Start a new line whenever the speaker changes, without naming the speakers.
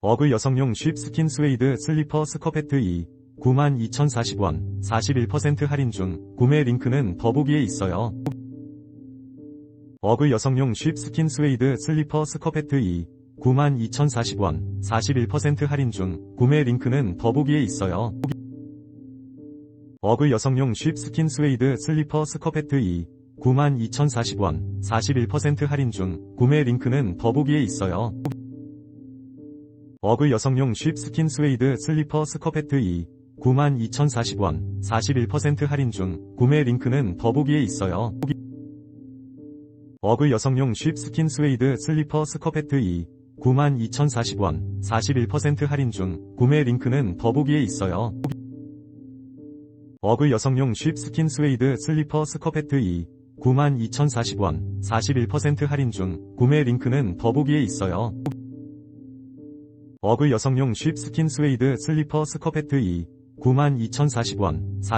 어그 여성용 쉽 스킨 스웨이드 슬리퍼 스커페트 2 92,040원 41% 할인 중 구매 링크는 더보기에 있어요. 어그 여성용 쉽 스킨 스웨이드 슬리퍼 스커페트 2 92,040원 41% 할인 중 구매 링크는 더보기에 있어요. 어그 여성용 쉽 스킨 스웨이드 슬리퍼 스커페트 2 92,040원 41% 할인 중 구매 링크는 더보기에 있어요. 어그 여성용 쉽 스킨 스웨이드 슬리퍼 스커페트 2 92,040원 41% 할인 중 구매 링크는 더보기에 있어요. 어그 여성용 쉽 스킨 스웨이드 슬리퍼 스커페트 2 92,040원 41% 할인 중 구매 링크는 더보기에 있어요. 어그 여성용 쉽 스킨 스웨이드 슬리퍼 스커페트 2 92,040원 41% 할인 중 구매 링크는 더보기에 있어요. 어그 여성용 쉽 스킨 스웨이드 슬리퍼 스커페트 2 92,040원